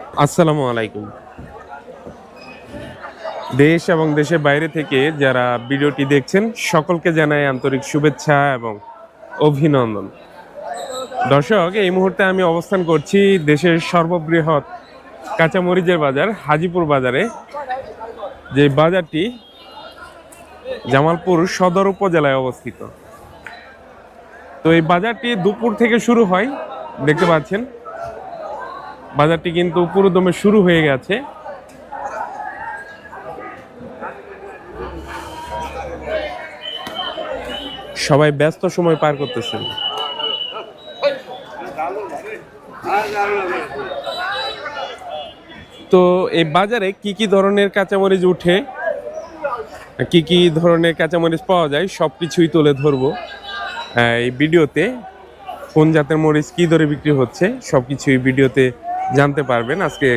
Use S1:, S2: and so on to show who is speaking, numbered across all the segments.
S1: আসসালামু আলাইকুম। দেশ এবং দেশের বাইরে থেকে যারা ভিডিওটি দেখছেন, সকলকে জানাই আন্তরিক শুভেচ্ছা এবং অভিনন্দন। দর্শক, এই মুহূর্তে আমি অবস্থান করছি দেশের সর্ববৃহৎ কাঁচামরিচের বাজার, হাজিপুর বাজারে। যে বাজারটি জামালপুর সদর উপজেলায় অবস্থিত। তো এই বাজারটি দুপুর থেকে শুরু হয়, দেখতে পাচ্ছেন। বাজারটি কিন্তু পুরোদমে শুরু হয়ে গেছে। সবাই ব্যস্ত সময় পার করতেছেন। তো এই বাজারে কি কি ধরনের কাঁচামরিচ উঠে, কি কি ধরনের কাঁচামরিচ পাওয়া যায়, সব কিছুই তুলে ধরবো। এই ভিডিওতে কোন জাতের মরিচ কি দরে বিক্রি হচ্ছে, সব কিছুই ভিডিওতে জানতে পারবেন আজকে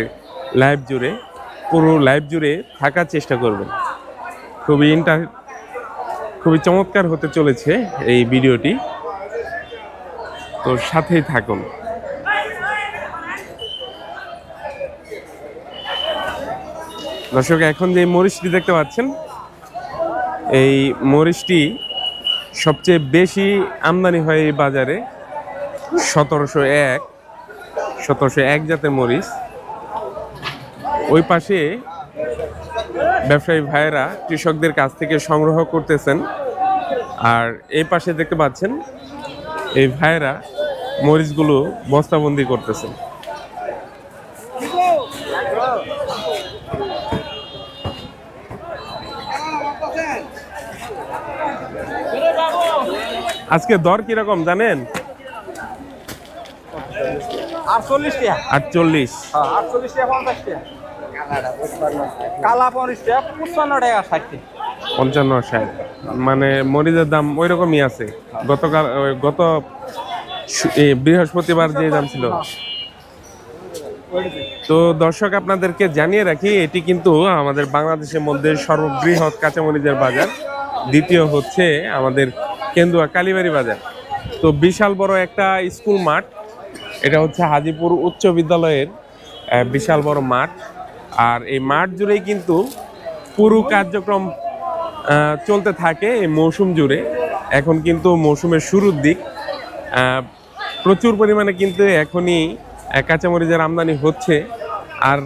S1: লাইভ জুড়ে, পুরো লাইভ জুড়ে থাকার চেষ্টা করবেন। খুবই ইন্টার, খুবই চমৎকার হতে চলেছে এই ভিডিওটি। তো সাথেই থাকুন। দর্শক, এখন যে মরিচটি দেখতে পাচ্ছেন, এই মরিচটি সবচেয়ে বেশি আমদানি হয় এই বাজারে সতেরোশো এক। সতেরোশো এক জাতের মরিচ। ওই পাশে ব্যবসায়ী ভাইয়েরা কৃষকদের কাছ থেকে সংগ্রহ করতেছেন। আর এই পাশে দেখতে পাচ্ছেন, এই ভাইয়েরা মরিচগুলো বস্তাবন্দি করতেছেন। আজকে দর কীরকম জানেন?
S2: আটচল্লিশ টাকা
S1: আটচল্লিশ।
S2: হ্যাঁ, আটচল্লিশ টাকা পঞ্চাশ টাকা কালা পঞ্চাশ টাকা পঁচপান্ন টাকা ষাট টাকা
S1: পঞ্চান্ন ষাট। মানে মরিচের দাম ওই রকমই আছে। গতকাল গত শু- এ, বৃহস্পতিবার যে দাম ছিল। তো দর্শক আপনাদেরকে জানিয়ে রাখি এটি কিন্তু আমাদের বাংলাদেশের মধ্যে সর্ববৃহৎ কাঁচামরিচের বাজার। দ্বিতীয় হচ্ছে আমাদের কেন্দুয়া কালীবাড়ি বাজার। তো বিশাল বড় একটা স্কুল মাঠ এটা হচ্ছে হাজিপুর উচ্চ বিদ্যালয়ের বিশাল বড় মাঠ আর এই মাঠ জুড়েই কিন্তু পুরো কার্যক্রম চলতে থাকে এই মৌসুম জুড়ে এখন কিন্তু মৌসুমের শুরুর দিক প্রচুর পরিমাণে কিন্তু এখনই কাঁচামরিচের আমদানি হচ্ছে আর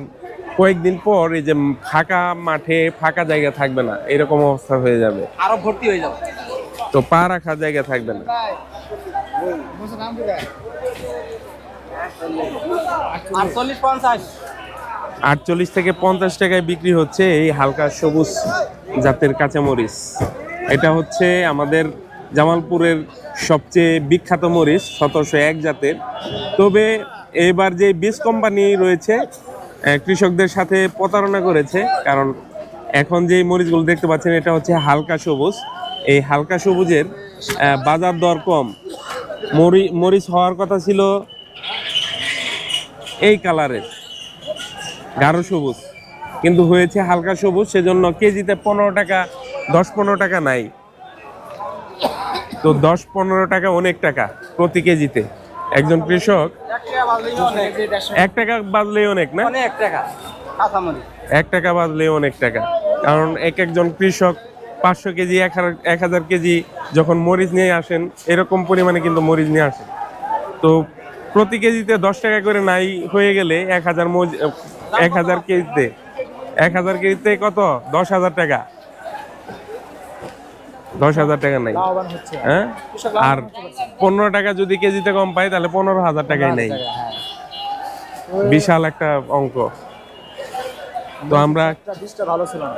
S1: কয়েকদিন পর এই যে ফাঁকা মাঠে ফাঁকা জায়গা থাকবে না এরকম অবস্থা হয়ে যাবে
S2: আরও ভর্তি হয়ে যাবে
S1: তো পা রাখার জায়গা থাকবে না
S2: আটচল্লিশ
S1: থেকে পঞ্চাশ টাকায় বিক্রি হচ্ছে এই হালকা সবুজ জাতের কাঁচামরিচ। এটা হচ্ছে আমাদের জামালপুরের সবচেয়ে বিখ্যাত মরিচ, সতেরোশো এক জাতের। তবে এবার যে বীজ কোম্পানি রয়েছে কৃষকদের সাথে প্রতারণা করেছে, কারণ এখন যে মরিচগুলো দেখতে পাচ্ছেন, এটা হচ্ছে হালকা সবুজ। এই হালকা সবুজের বাজার দর কম। মরি মরিচ হওয়ার কথা ছিল এই কালারের। গাঢ় সবুজ। কিন্তু হয়েছে হালকা সবুজ সেজন্য কেজিতে পনেরো টাকা দশ পনেরো টাকা নাই। তো দশ পনেরো টাকা অনেক টাকা প্রতি কেজিতে। একজন কৃষক
S2: এক টাকা
S1: বাদলেই
S2: অনেক
S1: না?
S2: টাকা
S1: এক টাকা বাদলেই অনেক টাকা। কারণ এক একজন কৃষক পাঁচশো কেজি এক হাজার এক হাজার কেজি যখন মরিচ নিয়ে আসেন এরকম পরিমাণে কিন্তু মরিচ নিয়ে আসেন। তো প্রতি কেজিতে দশ টাকা করে নাই হয়ে গেলে এক হাজার মজ- এক হাজার কেজিতে। এক হাজার কেজিতে কত? দশ হাজার টাকা। দশ হাজার টাকা নাই। হ্যাঁ? আর পনেরো টাকা যদি কেজিতে কম পাই তাহলে পনেরো হাজার টাকাই নেই। বিশাল একটা অঙ্ক। তো আমরা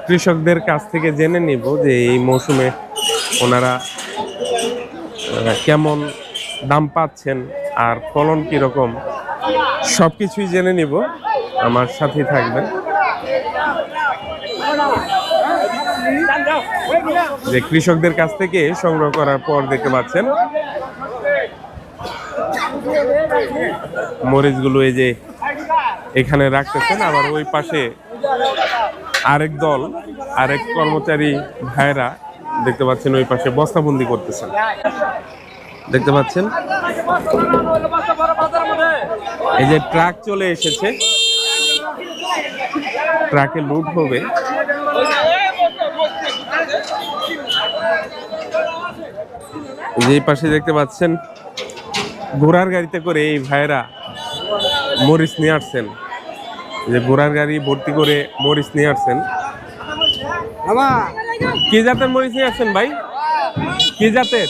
S1: কৃষকদের কাছ থেকে জেনে নিব যে এই মৌসুমে ওনারা কেমন দাম পাচ্ছেন। আর ফলন কীরকম সব কিছুই জেনে নিব। আমার সাথেই থাকবেন। যে কৃষকদের কাছ থেকে সংগ্রহ করার পর দেখতে পাচ্ছেন, মরিচগুলো এই যে এখানে রাখতেছেন, আবার ওই পাশে আরেক দল, আরেক কর্মচারী ভাইরা দেখতে পাচ্ছেন ওই পাশে বস্তাবন্দি করতেছেন। দেখতে পাচ্ছেন? এই যে ট্রাক চলে এসেছে। ট্রাকে লুট হবে। এই যে পাশে দেখতে পাচ্ছেন ঘোড়ার গাড়িতে করে এই ভাইয়েরা মরিচ নিয়ে আসছেন। যে ঘোড়ার গাড়ি ভর্তি করে মরিচ নিয়ে আসছেন। কি জাতের মরিচ নিয়ে আসছেন ভাই? কি জাতের?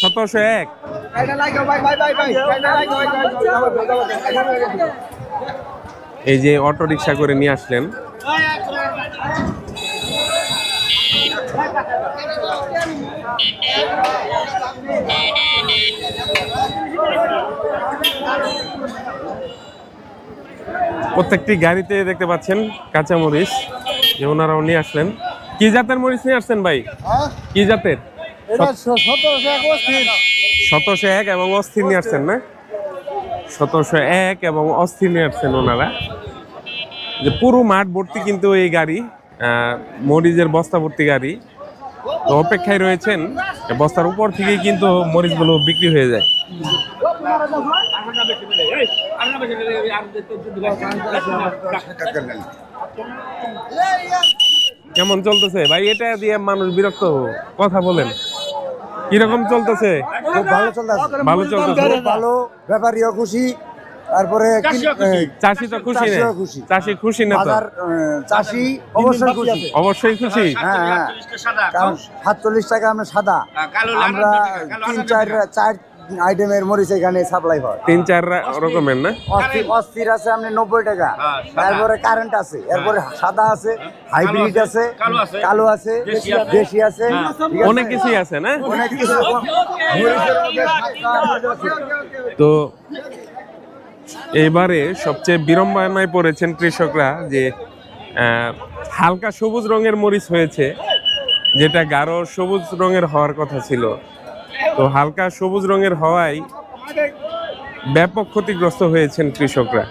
S1: সতেরোশো এক। এই যে অটো রিক্সা করে নিয়ে আসলেন। প্রত্যেকটি গাড়িতে দেখতে পাচ্ছেন কাঁচা মরিচ যে ওনারাও নিয়ে আসলেন। কি জাতের মরিচ নিয়ে আসছেন ভাই? কি জাতের? সতেরোশো এক এবং অস্থির নিয়ে আসছেন না? সতেরোশো এক এবং অস্থির নিয়ে আসছেন ওনারা। যে পুরো মাঠ ভর্তি কিন্তু এই গাড়ি মরিচের বস্তা ভর্তি গাড়ি। তো অপেক্ষায় রয়েছেন বস্তার উপর থেকেই কিন্তু মরিচগুলো বিক্রি হয়ে যায়। কেমন চলতেছে? ভাই, এটা দিয়ে মানুষ বিরক্ত? কথা বলেন। কীরকম চলতেছে?
S3: খুব ভালো চলতেছে।
S1: ভালো চলতেছে।
S3: ভালো। ব্যাপারীও খুশি। তারপরে
S1: চাষি তো খুশি না চাষি খুশি না তো?
S3: চাষি অবশ্যই খুশি।
S1: অবশ্যই খুশি।
S3: হ্যাঁ হ্যাঁ। কারণ সাতচল্লিশ টাকা আমরা সাদা। আমরা তিন চার চার আইটেমের মরিচ এখানে সাপ্লাই হয়।
S1: তিন চার রকমের না?
S3: অস্থির আছে আপনি নব্বই টাকা। তারপরে কারেন্ট আছে এরপরে সাদা আছে হাইব্রিড আছে কালো আছে। দেশি আছে।
S1: অনেক কিছুই আছে না?
S3: অনেক কিছু।
S1: তো এবারে সবচেয়ে বিড়ম্বনায় পড়েছেন কৃষকরা যে আহ, হালকা সবুজ রঙের মরিচ হয়েছে যেটা গাঢ় সবুজ রঙের হওয়ার কথা ছিল। তো হালকা সবুজ রঙের হওয়ায় ব্যাপক ক্ষতিগ্রস্ত হয়েছেন কৃষকরা।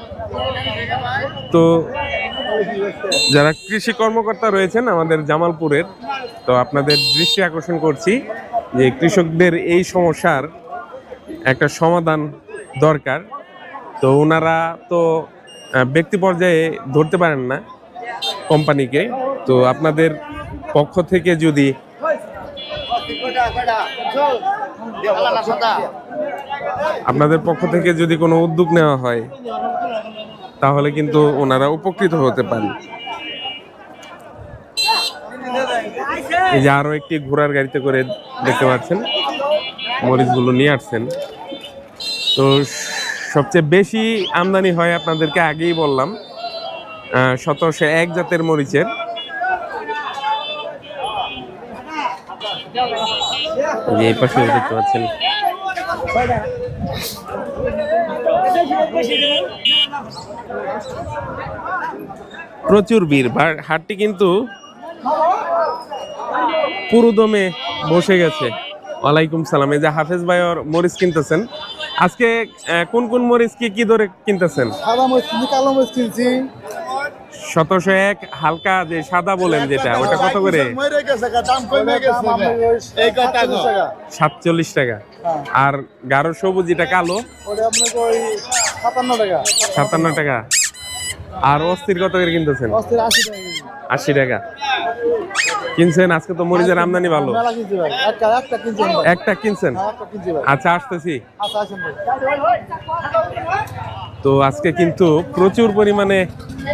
S1: তো যারা কৃষি কর্মকর্তা রয়েছেন আমাদের জামালপুরের, তো আপনাদের দৃষ্টি আকর্ষণ করছি যে কৃষকদের এই সমস্যার একটা সমাধান দরকার। তো ওনারা তো ব্যক্তি পর্যায়ে ধরতে পারেন না কোম্পানিকে। তো আপনাদের পক্ষ থেকে যদি আপনাদের পক্ষ থেকে যদি কোনো উদ্যোগ নেওয়া হয়, তাহলে কিন্তু ওনারা উপকৃত হতে পারেন। এই যে আরও একটি ঘোড়ার গাড়িতে করে দেখতে পাচ্ছেন, মরিচগুলো নিয়ে আসছেন। তো সবচেয়ে বেশি আমদানি হয় আপনাদেরকে আগেই বললাম সতেরোশো এক জাতের মরিচের। যে এই পাশে দেখতে পাচ্ছেন। প্রচুর ভিড় হাটটি কিন্তু পুরো দমে বসে গেছে। ওয়ালাইকুম সালাম। এই যে হাফেজ ভাই ওর মরিচ কিনতেছেন। আজকে কোন কোন মরিচ কি কি ধরে কিনতেছেন?
S3: সাদা মরিচ কালো মরিচ কিনছি।
S1: সতেরোশো এক হালকা যে সাদা বলেন যেটা, ওটা কত করে? সাতচল্লিশ টাকা। আর গাঢ় সবুজ যেটা কালো,
S3: সাতান্ন টাকা।
S1: আর অস্থির কত করে কিনতেছেন?
S3: আশি টাকা।
S1: কিনছেন? আজকে তো মরিচের আমদানি ভালো।
S3: একটা
S1: কিনছেন? আচ্ছা আসতেছি। তো আজকে কিন্তু প্রচুর পরিমাণে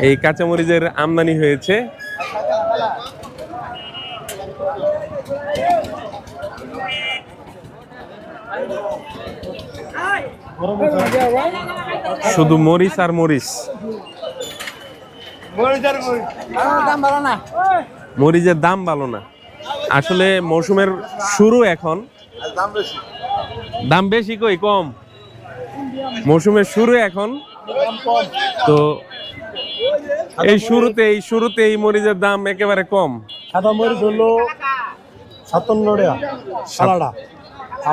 S1: এই কাঁচামরিচের আমদানি হয়েছে। শুধু মরিচ আর মরিচ। মরিচের দাম ভালো না। আসলে মৌসুমের শুরু এখন।
S3: দাম বেশি।
S1: কই? কম। মৌসুমের শুরু এখন। তো এই শুরুতে এই শুরুতে এই মরিচের দাম একেবারে কম।
S4: সাদা মরিচ হলো সাতান্ন টাকা সালাডা।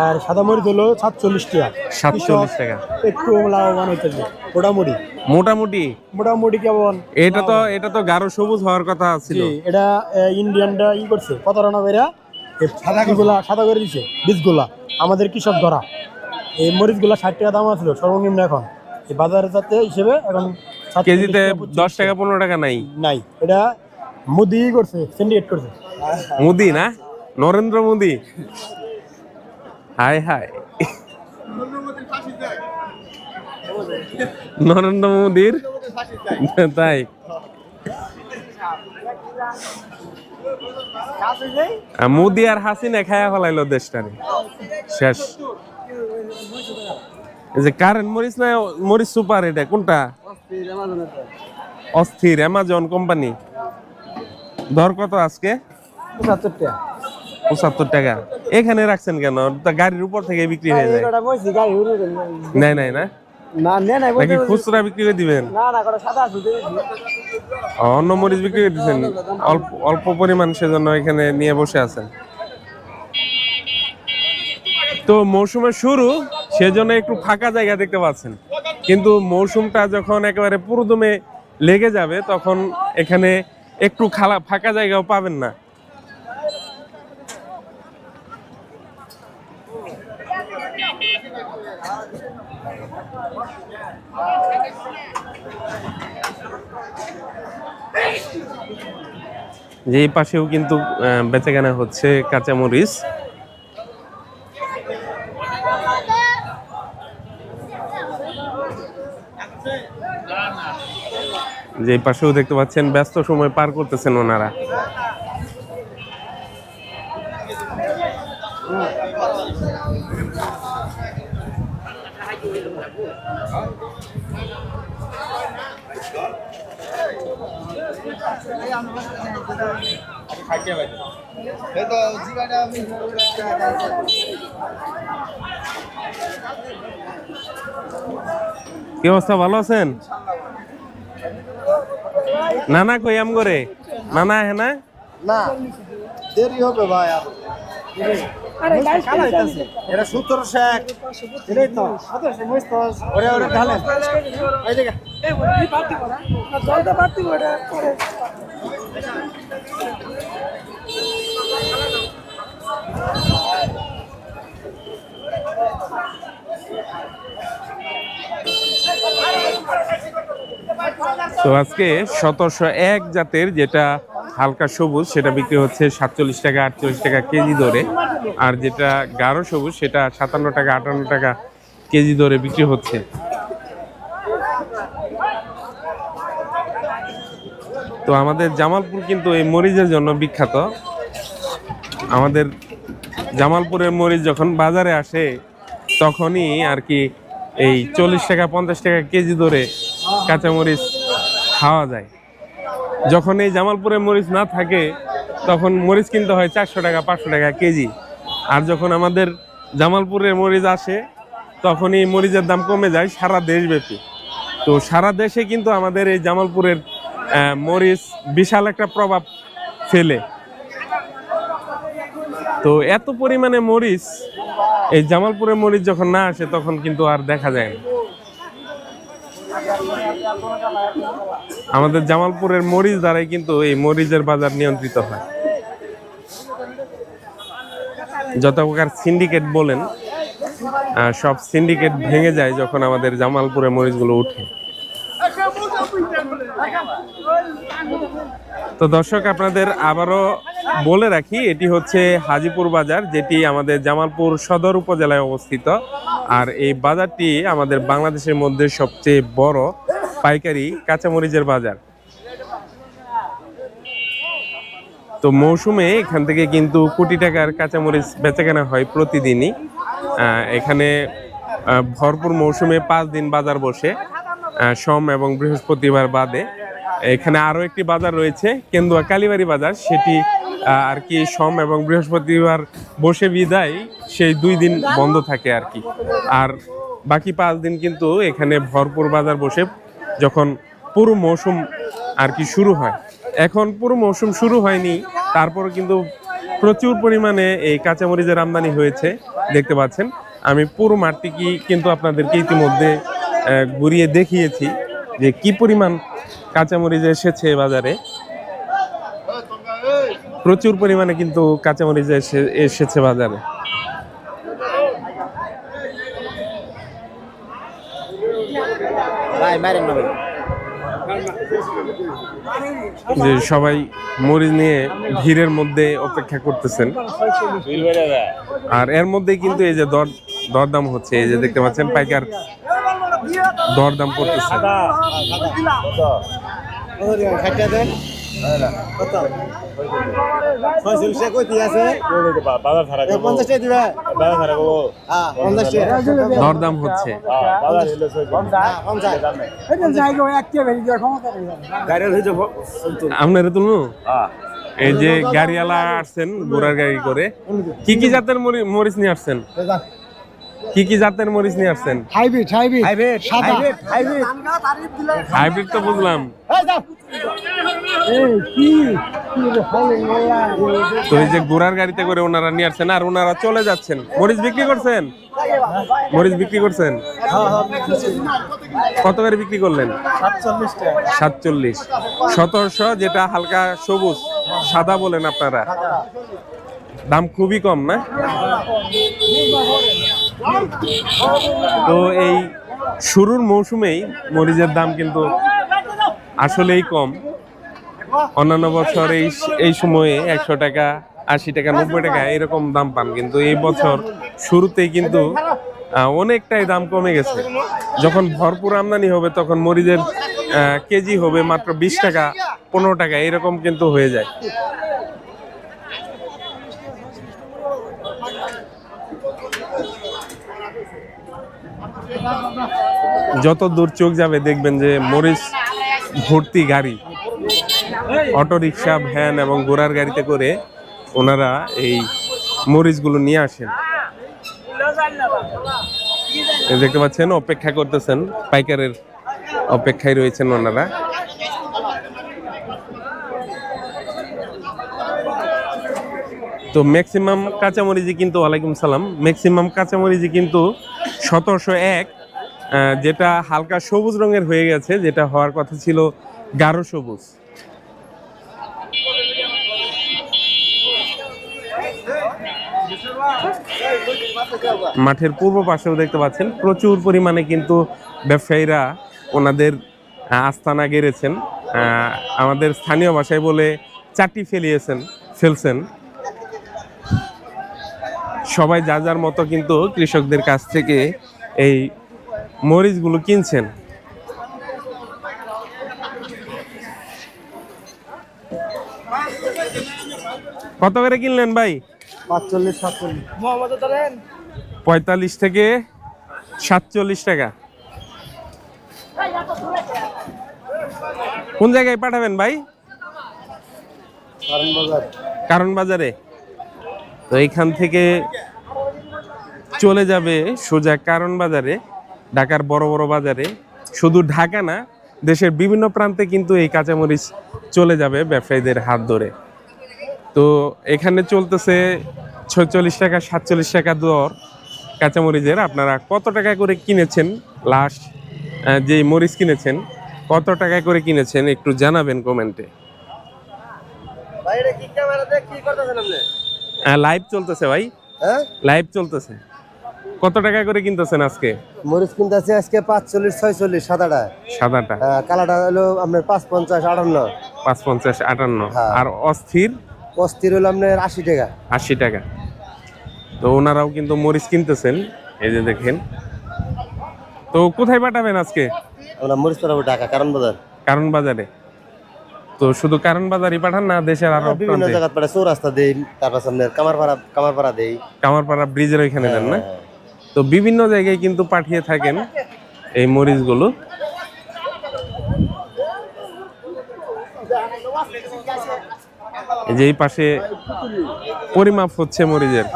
S4: আর সাদা মরিচ হলো সাতচল্লিশ টাকা।
S1: সাতচল্লিশ টাকা।
S4: একটু লাভবান হইতেছে মোটামুটি।
S1: মোটামুটি?
S4: মোটামুটি কেমন?
S1: এটা তো এটা তো গাঢ় সবুজ হওয়ার কথা ছিল।
S4: এটা ইন্ডিয়ানটা ই করছে প্রতারণা করে সাদা সাদা করে দিছে বীজগুলা আমাদের কৃষক ধরা। এই মরিচগুলা ষাট টাকা দাম আছিল সর্বনিম্ন এখন। এই বাজারে যাতে হিসেবে এখন 47
S1: কেজিতে দশ টাকা পনেরো টাকা নাই?
S4: নাই এটা মোদি করছে সিন্ডিকেট করছে।
S1: মোদি না? নরেন্দ্র মোদি? হাই হাই নরেন্দ্র মোদির? তাই। আর মোদি আর হাসিনা খায়া ফেলাইলো দেশটারে। শেষ। এই যে কারেন্ট মরিচ না মরিচ সুপার এটা কোনটা? অস্থির অ্যামাজন কোম্পানি দর কত আজকে?
S2: পঁচাত্তর টাকা।
S1: পঁচাত্তর টাকা। এখানে রাখছেন কেন? তা গাড়ির উপর থেকে বিক্রি হয়ে যায়। নাই নাই না?
S2: না
S1: নাকি খুচরা বিক্রি করে দিবেন? অন্য মরিচ বিক্রি করে দিচ্ছেন অল্প অল্প পরিমাণ সেজন্য এখানে নিয়ে বসে আছেন। তো মৌসুমের শুরু, সেজন্য একটু ফাঁকা জায়গা দেখতে পাচ্ছেন। কিন্তু মৌসুমটা যখন একেবারে পুরোদমে লেগে যাবে, তখন এখানে একটু খালা ফাঁকা জায়গাও পাবেন না। যে পাশেও কিন্তু বেচাকেনা হচ্ছে কাঁচামরিচ। যে পাশেও দেখতে পাচ্ছেন ব্যস্ত সময় পার করতেছেন ওনারা। কি অবস্থা ভালো আছেন? নানা কই আম করে নানা হ্যাঁ না?
S3: না দেরি হবে ভাই আর। এটা সতেরো শেখ।
S2: এটাই তো।
S3: ওরে ওরে ঢালেন।
S2: এই দেখে
S1: তো আজকে সতেরোশো এক জাতের যেটা হালকা সবুজ, সেটা বিক্রি হচ্ছে সাতচল্লিশ টাকা, আটচল্লিশ টাকা কেজি দরে। আর যেটা গাঢ় সবুজ, সেটা সাতান্ন টাকা, আটান্ন টাকা কেজি দরে বিক্রি হচ্ছে। তো আমাদের জামালপুর কিন্তু এই মরিচের জন্য বিখ্যাত। আমাদের জামালপুরের মরিচ যখন বাজারে আসে, তখনই আর কি এই চল্লিশ টাকা, পঞ্চাশ টাকা কেজি দরে কাঁচামরিচ খাওয়া যায়। যখন এই জামালপুরে মরিচ না থাকে, তখন মরিচ কিনতে হয় চারশো টাকা, পাঁচশো টাকা কেজি। আর যখন আমাদের জামালপুরের মরিচ আসে তখন এই মরিচের দাম কমে যায় সারা দেশব্যাপী। তো সারা দেশে কিন্তু আমাদের এই জামালপুরের মরিচ বিশাল একটা প্রভাব ফেলে। তো এত পরিমাণে মরিচ, এই জামালপুরের মরিচ যখন না আসে, তখন কিন্তু আর দেখা যায় না। আমাদের জামালপুরের মরিচ দ্বারাই কিন্তু এই মরিচের বাজার নিয়ন্ত্রিত হয়। যত প্রকার সিন্ডিকেট বলেন সব সিন্ডিকেট ভেঙে যায় যখন আমাদের জামালপুরের মরিচগুলো উঠে। তো দর্শক, আপনাদের আবারও বলে রাখি, এটি হচ্ছে হাজিপুর বাজার, যেটি আমাদের জামালপুর সদর উপজেলায় অবস্থিত। আর এই বাজারটি আমাদের বাংলাদেশের মধ্যে সবচেয়ে বড় পাইকারি কাঁচামরিচের বাজার। তো মৌসুমে এখান থেকে কিন্তু কোটি টাকার কাঁচামরিচ বেচাকেনা হয় প্রতিদিনই। এখানে ভরপুর মৌসুমে পাঁচ দিন বাজার বসে সোম এবং বৃহস্পতিবার বাদে। এখানে আরও একটি বাজার রয়েছে, কেন্দুয়া কালীবাড়ি বাজার। সেটি আর কি সোম এবং বৃহস্পতিবার বসে বিদায়, সেই দুই দিন বন্ধ থাকে আর কি। আর বাকি পাঁচ দিন কিন্তু এখানে ভরপুর বাজার বসে যখন পুরো মৌসুম আর কি শুরু হয়। এখন পুরো মৌসুম শুরু হয়নি তারপর কিন্তু প্রচুর পরিমাণে এই কাঁচামরিচের আমদানি হয়েছে, দেখতে পাচ্ছেন। আমি পুরো মাঠটি কি কিন্তু আপনাদেরকে ইতিমধ্যে ঘুরিয়ে দেখিয়েছি যে কি পরিমাণ কাঁচামরিচ এসেছে বাজারে। প্রচুর পরিমাণে কিন্তু কাঁচামরিচ এসে- এসেছে বাজারে।
S2: ভাই মারেন না ভাই
S1: যে সবাই মরিচ নিয়ে ভিড়ের মধ্যে অপেক্ষা করতেছেন। আর এর মধ্যে কিন্তু এই যে দর দরদাম হচ্ছে এই যে দেখতে পাচ্ছেন পাইকার দরদাম করতেছে। দরদাম হচ্ছে। আপনারা তুলু এই যে গাড়িওয়ালা আসছেন ঘোড়ার গাড়ি করে কি কি জাতের মরি- মরিচ নিয়ে আসছেন? কি কি জাতের মরিচ নিয়ে আসছেন?
S2: Hybrid hybrid hybrid hybrid
S1: hybrid. তো বুঝলাম। তো এই যে ঘোড়ার গাড়িতে করে ওনারা নিয়ে আসছেন আর ওনারা চলে যাচ্ছেন। মরিচ বিক্রি করছেন? মরিচ বিক্রি করছেন? কত করে বিক্রি করলেন?
S2: সাতচল্লিশ
S1: সতেরোশো যেটা হালকা সবুজ সাদা বলেন আপনারা। দাম খুবই কম না? তো এই শুরুর মৌসুমেই মরিচের দাম কিন্তু আসলেই কম। অন্যান্য বছর এই এই সময়ে একশো টাকা, আশি টাকা, নব্বই টাকা এরকম দাম পান। কিন্তু এই বছর শুরুতেই কিন্তু অনেকটাই দাম কমে গেছে। যখন ভরপুর আমদানি হবে, তখন মরিচের কেজি হবে মাত্র বিশ টাকা, পনেরো টাকা, এরকম কিন্তু হয়ে যায়। যত দূর চোখ যাবে, দেখবেন যে মরিচ ভর্তি গাড়ি। অটো রিক্সা ভ্যান এবং ঘোড়ার গাড়িতে করে ওনারা এই মরিচগুলো নিয়ে আসেন। দেখতে পাচ্ছেন, অপেক্ষা করতেছেন, পাইকারের অপেক্ষায় রয়েছেন ওনারা। তো ম্যাক্সিমাম কাঁচামরিচই কিন্তু, ওয়ালাইকুম সালাম, ম্যাক্সিমাম কাঁচামরিচই কিন্তু সতেরোশো এক যেটা হালকা সবুজ রঙের হয়ে গেছে, যেটা হওয়ার কথা ছিল গাঢ় সবুজ। মাঠের পূর্ব পাশেও দেখতে পাচ্ছেন প্রচুর পরিমাণে কিন্তু ব্যবসায়ীরা ওনাদের আস্তানা গেড়েছেন। আমাদের স্থানীয় ভাষায় বলে চাটি ফেলিয়েছেন ফেলছেন। সবাই যা যার মতো কিন্তু কৃষকদের কাছ থেকে এই মরিচগুলো কিনছেন। কত করে কিনলেন ভাই?
S2: পাঁচচল্লিশ সাতচল্লিশ। মোহাম্মদ
S1: পঁয়তাল্লিশ থেকে সাতচল্লিশ টাকা। কোন জায়গায় পাঠাবেন ভাই?
S2: কারণ বাজারে।
S1: তো এইখান থেকে চলে যাবে সোজা কারণ বাজারে, ঢাকার বড় বড় বাজারে। শুধু ঢাকা না, দেশের বিভিন্ন প্রান্তে কিন্তু এই কাঁচামরিচ চলে যাবে ব্যবসায়ীদের হাত ধরে। তো এখানে চলতেছে ছয়চল্লিশ টাকা, সাতচল্লিশ টাকা দর। কাঁচামরিচের আপনারা কত টাকা করে কিনেছেন লাস্ট যে মরিচ কিনেছেন কত টাকা করে কিনেছেন একটু জানাবেন কমেন্টে। লাইভ চলতেছে ভাই।
S2: হ্যাঁ?
S1: লাইভ চলতেছে। কত টাকা করে কিনতেছেন আজকে?
S2: মরিচ কিনতে আছে আজকে পাঁচচল্লিশ ছয়চল্লিশ সাদাটা।
S1: সাদাটা।
S2: কালাটা হলো আপনার পাঁচ পঞ্চাশ আটান্ন।
S1: পাঁচ পঞ্চাশ আটান্ন।
S2: হ্যাঁ।
S1: আর অস্থির?
S2: অস্থির হলো আপনার আশি টাকা।
S1: আশি টাকা। তো ওনারাও কিন্তু মরিচ কিনতেছেন এই যে দেখেন। তো কোথায় পাঠাবেন আজকে?
S2: আমরা মরিচ পাঠাবো ঢাকা কারণ বাজার।
S1: কারণ বাজারে। তো শুধু কারণ বাজারই পাঠান না দেশের আরও
S2: বিভিন্ন জায়গা পাঠায় চৌরাস্তা দেই তারপর আপনার কামারপাড়া কামারপাড়া দেই।
S1: কামারপাড়া ব্রিজের ওইখানে দেন না?
S2: হ্যাঁ।
S1: তো বিভিন্ন জায়গায় কিন্তু পাঠিয়ে থাকেন এই মরিচগুলো। এই যে এই পাশে পরিমাপ হচ্ছে মরিচের।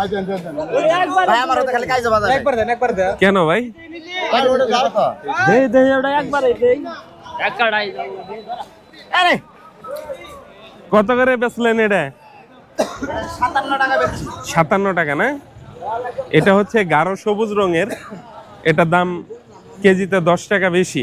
S2: ভাই আমার হাতে খালি কাইজা বাজার একবার দেন একবার দেন।
S1: কেন ভাই?
S2: দেই দেই ওটা একবারে দেই আরে!
S1: কত করে বেচলেন এটা?
S2: সাতান্ন টাকা
S1: সাতান্ন টাকা না? এটা হচ্ছে গাঢ় সবুজ রঙের। এটা দাম কেজিতে দশ টাকা বেশি।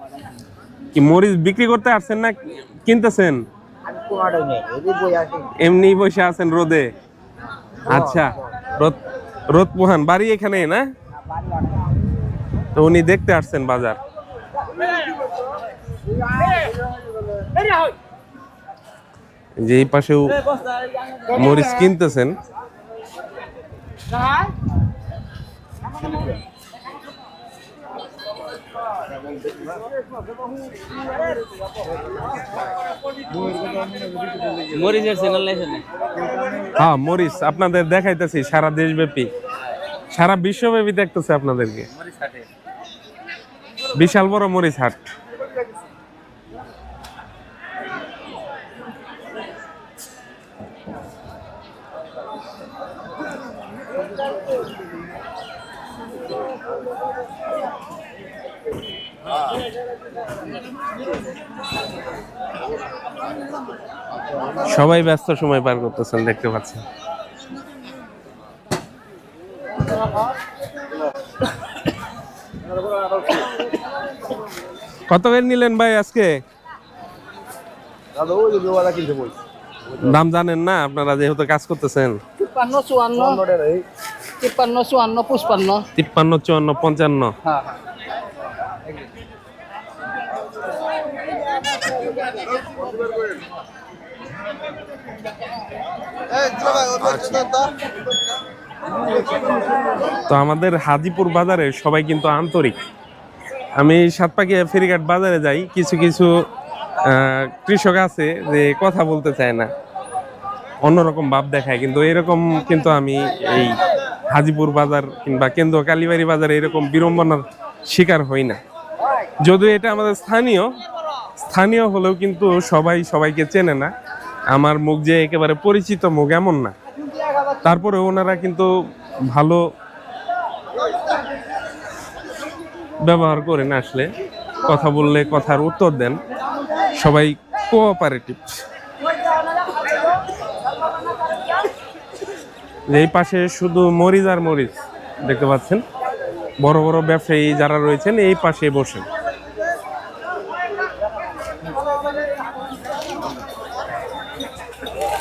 S2: কি
S1: মরিচ বিক্রি করতে আসছেন না কিনতেছেন? এমনি বসে আছেন রোদে। আচ্ছা রোদ রোদ পোহান। বাড়ি এখানে না? তো উনি দেখতে আসছেন বাজার। যে এই পাশেও মরিচ কিনতেছেন।
S5: মরিচের চ্যানেল লাইছে
S1: হ্যাঁ মরিচ আপনাদের দেখাইতেছি সারা দেশব্যাপী। সারা বিশ্বব্যাপী দেখতেছে আপনাদেরকে। বিশাল বড় মরিচ হাট। সবাই ব্যস্ত সময় পার করতেছেন দেখতে পাচ্ছেন কত করে নিলেন ভাই আজকে?
S3: দাদা ওই যে ওয়ালা কিনতে বলছি।
S1: দাম জানেন না আপনারা যেহেতু কাজ করতেছেন।
S5: তিপ্পান্ন চুয়ান্ন। তিপ্পান্ন চুয়ান্ন পুষ্পান্ন।
S1: তিপ্পান্ন চুয়ান্ন পঞ্চান্ন।
S5: হ্যাঁ।
S1: তো আমাদের হাজিপুর বাজারে সবাই কিন্তু আন্তরিক। আমি সাতপাকিয়া ফেরিঘাট বাজারে যাই, কিছু কিছু কৃষক আছে যে কথা বলতে চায় না। অন্যরকম ভাব দেখায়, কিন্তু এরকম কিন্তু আমি এই হাজিপুর বাজার কিংবা কেন্দ্র কালীবাড়ি বাজারে এরকম বিড়ম্বনার শিকার হই না। যদিও এটা আমাদের স্থানীয় স্থানীয় হলেও কিন্তু সবাই সবাইকে চেনে না। আমার মুখ যে একেবারে পরিচিত মুখ, এমন না। তারপরে ওনারা কিন্তু ভালো ব্যবহার করেন আসলে। কথা বললে কথার উত্তর দেন। সবাই কোঅপারেটিভ এই পাশে শুধু মরিচ আর মরিচ দেখতে পাচ্ছেন। বড় বড় ব্যবসায়ী যারা রয়েছেন, এই পাশে বসেন।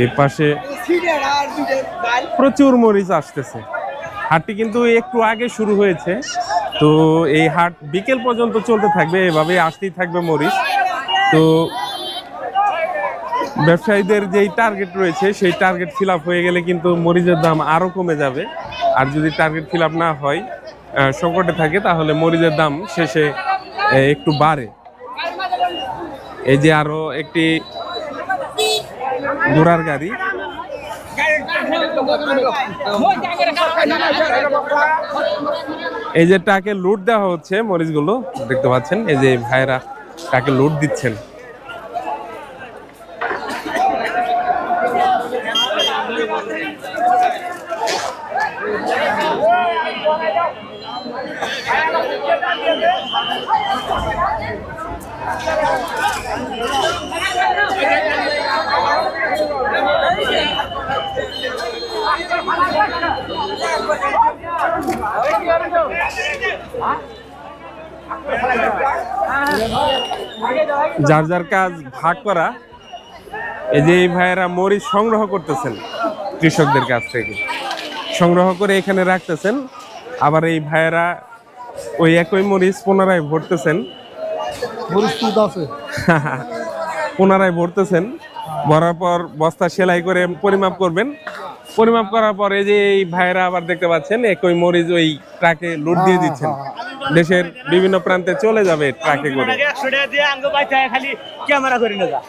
S1: এই পাশে প্রচুর মরিচ আসতেছে। হাটটি কিন্তু একটু আগে শুরু হয়েছে। তো এই হাট বিকেল পর্যন্ত চলতে থাকবে এভাবে আসতেই থাকবে মরিচ। তো ব্যবসায়ীদের যেই টার্গেট রয়েছে, সেই টার্গেট ফিল হয়ে গেলে কিন্তু মরিচের দাম আরও কমে যাবে। আর যদি টার্গেট ফিল না হয় সংকটে থাকে, তাহলে মরিচের দাম শেষে একটু বাড়ে। এই যে আরও একটি ঘোড়ার গাড়ি। এই যে টাকে লুট দেওয়া হচ্ছে মরিচগুলো, দেখতে পাচ্ছেন? এই যে ভাইরা টাকে লুট দিচ্ছেন। যার যার কাজ ভাগ করা এই যে এই ভাইয়েরা মরিচ সংগ্রহ করতেছেন কৃষকদের কাছ থেকে। সংগ্রহ করে এখানে রাখতেছেন আবার এই ভাইয়েরা ওই একই মরিচ পুনরায় ভরতেছেন। পুনরায় ভরতেছেন ভরার পর বস্তা সেলাই করে পরিমাপ করবেন। পরিমাপ করার পরে যে এই ভাইরা আবার দেখতে পাচ্ছেন একই মরিচ ওই ট্রাকে লুট দিয়ে দিচ্ছেন। দেশের বিভিন্ন প্রান্তে চলে যাবে ট্রাকে করে।
S2: একশো টাকা দিয়ে আঙ্গ পাইতে খালি ক্যামেরা করে না যা।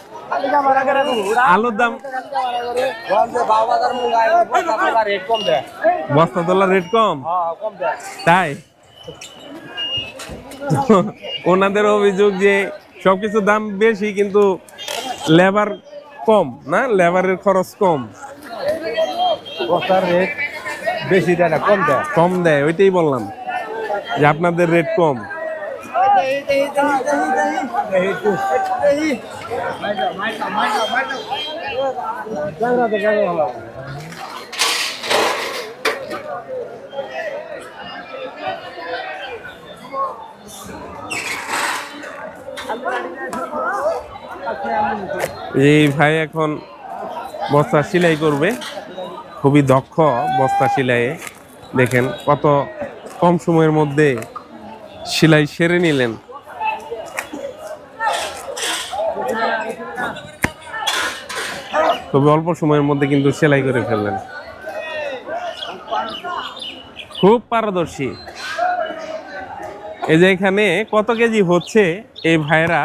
S1: আলুর দাম বস্তা তোলার রেট কম?
S2: হ্যাঁ
S1: তাই? ওনাদের অভিযোগ যে সবকিছু দাম বেশি কিন্তু লেবার কম না? লেবারের খরচ কম।
S2: বস্তার রেট বেশি না, কম দেয়।
S1: কম দেয়, ওইটাই বললাম যে আপনাদের রেট কম। এই ভাই এখন বস্তা সেলাই করবে। খুবই দক্ষ বস্তা সেলাইয়ে দেখেন কত কম সময়ের মধ্যে সেলাই সেরে নিলেন। খুবই অল্প সময়ের মধ্যে কিন্তু সেলাই করে ফেললেন। খুব পারদর্শী। এই যে এখানে কত কেজি হচ্ছে? এই ভাইরা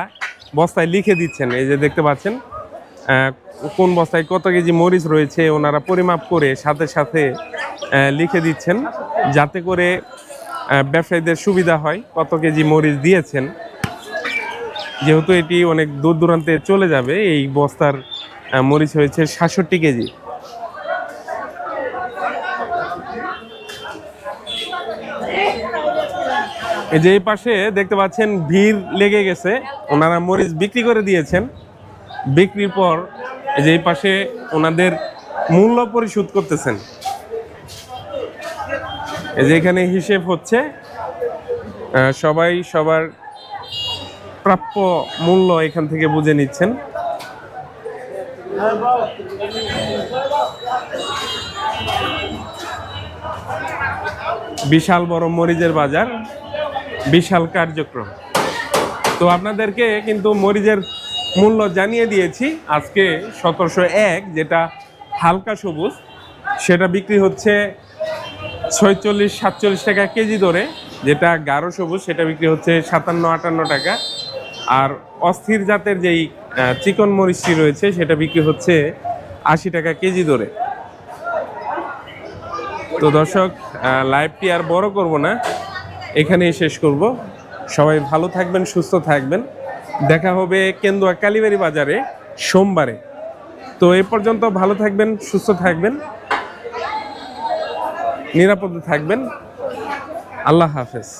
S1: বস্তায় লিখে দিচ্ছেন। এই যে দেখতে পাচ্ছেন কোন বস্তায় কত কেজি মরিচ রয়েছে ওনারা পরিমাপ করে সাথে সাথে লিখে দিচ্ছেন যাতে করে ব্যবসায়ীদের সুবিধা হয় কত কেজি মরিচ দিয়েছেন। যেহেতু এটি অনেক দূর দূরান্তে চলে যাবে, এই বস্তার মরিচ হয়েছে সাতষট্টি কেজি। এই যে এই পাশে দেখতে পাচ্ছেন, ভিড় লেগে গেছে। ওনারা মরিচ বিক্রি করে দিয়েছেন। বিক্রির পর যে পাশে ওনাদের মূল্য পরিশোধ করতেছেন। এই যে এখানে হিসেব হচ্ছে সবাই সবার প্রাপ্য মূল্য এখান থেকে বুঝে নিচ্ছেন। বিশাল বড় মরিচের বাজার, বিশাল কার্যক্রম। তো আপনাদেরকে কিন্তু মরিচের মূল্য জানিয়ে দিয়েছি। আজকে সতেরোশো এক যেটা হালকা সবুজ, সেটা বিক্রি হচ্ছে ছয়চল্লিশ, সাতচল্লিশ টাকা কেজি ধরে যেটা গাঢ় সবুজ, সেটা বিক্রি হচ্ছে সাতান্ন, আটান্ন টাকা। আর অস্থির জাতের যেই চিকন মরিচটি রয়েছে, সেটা বিক্রি হচ্ছে আশি টাকা কেজি ধরে তো দর্শক লাইভটি আর বড় করব না। এখানেই শেষ করব। সবাই ভালো থাকবেন, সুস্থ থাকবেন। দেখা হবে কেন্দুয়া কালীবাড়ি বাজারে সোমবারে। তো এ পর্যন্ত ভালো থাকবেন, সুস্থ থাকবেন, নিরাপদে থাকবেন। আল্লাহ হাফেজ।